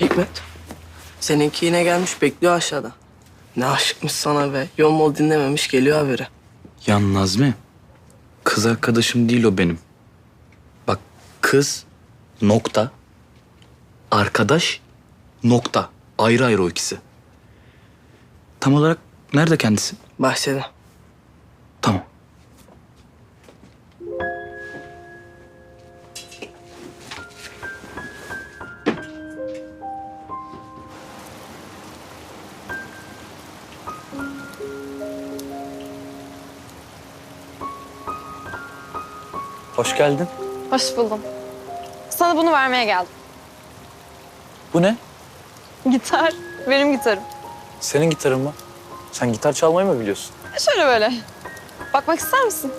Hikmet. Seninki yine gelmiş bekliyor aşağıda. Ne aşıkmış sana be. Yol mol dinlememiş geliyor haberi. Ya Nazmi, kız arkadaşım değil o benim. Bak kız nokta, arkadaş nokta. Ayrı ayrı o ikisi. Tam olarak nerede kendisi? Bahçede. Tamam. Hoş geldin. Hoş buldum. Sana bunu vermeye geldim. Bu ne? Gitar. Benim gitarım. Senin gitarın mı? Sen gitar çalmayı mı biliyorsun? Şöyle böyle. Bakmak ister misin?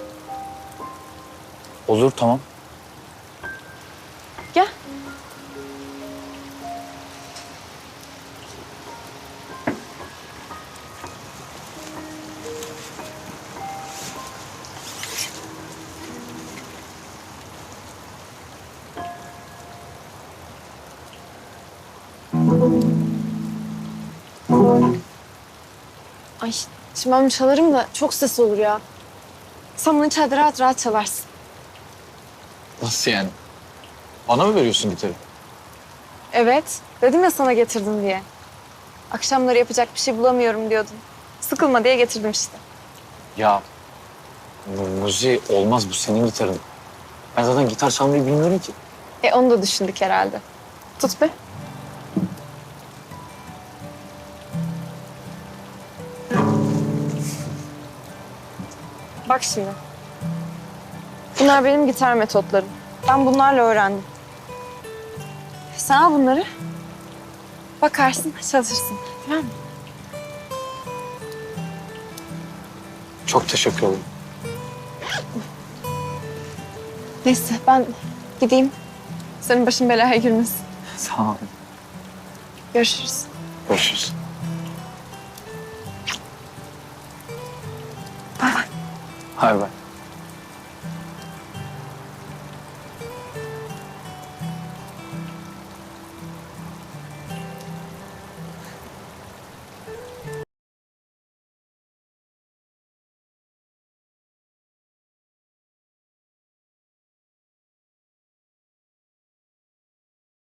Olur tamam. Ay şimdi ben çalarım da çok ses olur ya. Sen bunu içeride rahat rahat çalarsın. Nasıl yani? Bana mı veriyorsun gitarı? Evet. Dedim ya sana getirdim diye. Akşamları yapacak bir şey bulamıyorum diyordun. Sıkılma diye getirdim işte. Ya Muzi olmaz bu senin gitarın. Ben zaten gitar çalmayı bilmiyorum ki. E onu da düşündük herhalde. Tut be. Bak şimdi. Bunlar benim gitar metotlarım. Ben bunlarla öğrendim. Sen al bunları. Bakarsın, çalışırsın. Tamam mı? Çok teşekkür ederim. Neyse ben gideyim. Senin başın belaya girmesin. Sağ ol. Görüşürüz. Görüşürüz. 拜拜。